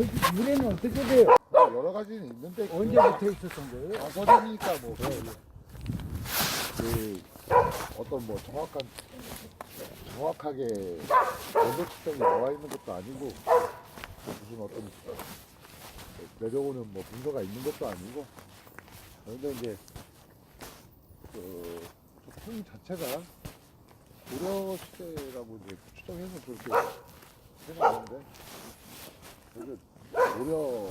여기 물에는 어떻게 돼요? 여러 가지는 있는데 언제부터 있었던 거예요? 과거니까 뭐그 어떤 뭐 정확한 정확하게 측정이 나와 있는 것도 아니고 무슨 어떤 내려오는 뭐 분서가 있는 것도 아니고 그런데 이제 그 풍 자체가 고려 시대라고 이제 추정해서 그렇게 생각하는데 그래서 고려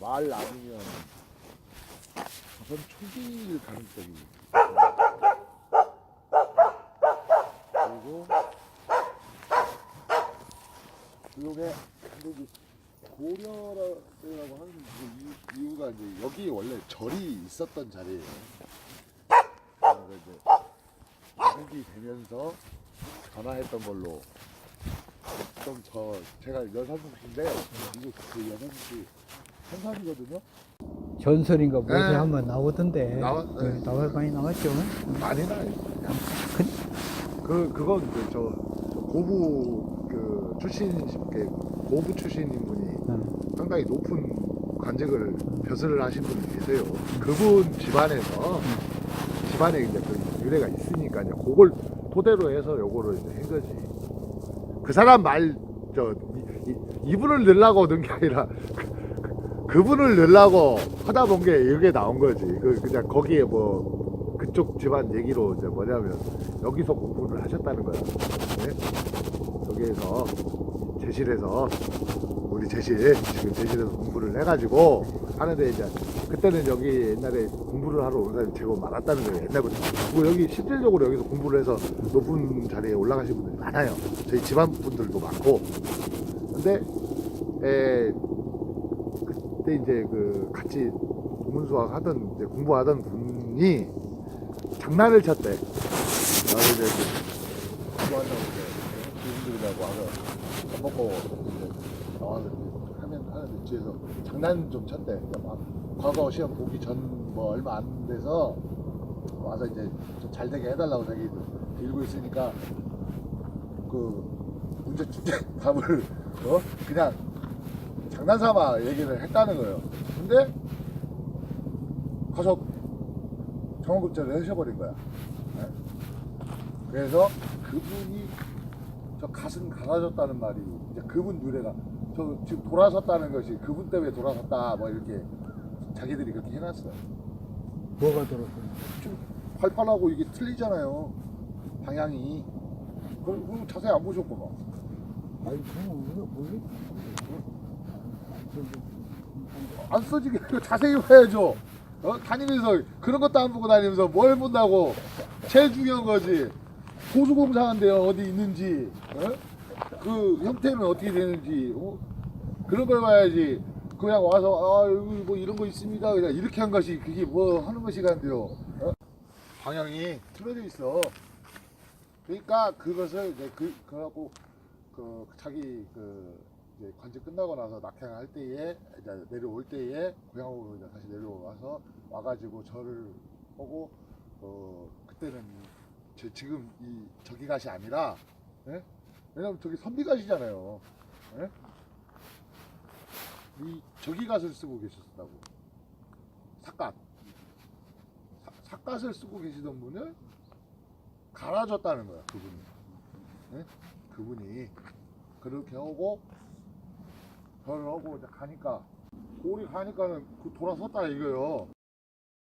말 아니면 조선 초기일 가능성이. 그리고 요게 근데 고려라고 하는 그 이유- 이유가 이제 여기 원래 절이 있었던 자리예요. 그래서 이제 가족이 되면서 전화했던 걸로 좀 저 제가 여산국인데 이거 그 여산국이 현산이거든요. 전설인가 뭐지 네. 한번 나오던데. 나와- 네, 네. 나와 많이 나왔죠. 많이 나요. 그 그건 이제 저, 저 고부 그 출신 그 고부 출신인 분이 응. 상당히 높은 관직을 벼슬을 하신 분이 계세요. 그분 집안에서 집안에 이제 그 유래가 있으니까 이제 그걸 토대로 해서 요거를 이제 한 거지. 그 사람 말저 이분을 넣으려고 넣은 게 아니라 그, 그분을 넣으려고 하다 본 게 이게 나온 거지. 그 그냥 거기에 뭐 그쪽 집안 얘기로 이제 뭐냐면 여기서 공부를 하셨다는 거야. 네? 여기에서 제실에서 우리 제실 지금 제실에서 공부를 해가지고 하는데 이제 그때는 여기 옛날에 공부를 하러 온 사람이 제법 많았다는 거예요. 옛날부터. 그리고 여기 실질적으로 여기서 공부를 해서 높은 자리에 올라가신 분들이 많아요. 저희 집안 분들도 많고. 근데 에, 그때 이제 그 같이 동문수학 하던 이제 공부하던 분이 장난을 쳤대. 나도 이제 그 공부한다고 이제 교수들이라고 와서 밥 먹고 이제 하면 하는데 뒤에서 장난 좀 쳤대. 그러니까 막 과거 시험 보기 전 뭐 얼마 안 돼서 와서 이제 좀 잘 되게 해달라고 자기 빌고 있으니까 그 문제 답을 어 그냥 장난삼아 얘기를 했다는 거예요. 근데 가서 정원급제를 하셔버린 거야. 네? 그래서 그분이 저 가슴 갈아졌다는 말이 이제 그분 유래가 저 지금 돌아섰다는 것이 그분 때문에 돌아섰다 뭐 이렇게 자기들이 그렇게 해놨어요. 뭐가 들었어요? 지금 활발하고 이게 틀리잖아요. 방향이. 그럼 그럼 자세히 안 보셨구만. 아니 그냥 우리가 모르. 안 써지게 자세히 봐야죠. 어? 다니면서 그런 것도 안 보고 다니면서 뭘 본다고. 제일 중요한 거지. 고수공사한데요 어디 있는지, 어? 그 형태는 어떻게 되는지, 어? 그런 걸 봐야지. 그냥 와서 아 여기 뭐 이런 거 있습니다. 그냥 이렇게 한 것이 그게 뭐 하는 것이 간데요. 어? 방향이 틀어져 있어. 그러니까 그것을 이제 그 그하고 그 자기 그 이제 관제 끝나고 나서 낙향할 때에 이제 내려올 때에 고향으로 이제 다시 내려와서 와가지고 절을 하고 어 그때는 제 지금 이 저기갓이 아니라 예? 왜냐면 저기 선비갓이잖아요. 예? 이 저기 갓을 쓰고 계셨다고 삿갓 사- 삿갓을 쓰고 계시던 분을 갈아줬다는 거야 그분이 예? 그분이 그렇게 하고 절을 하고 이제 가니까 고리 가니까는 그 돌아섰다 이거요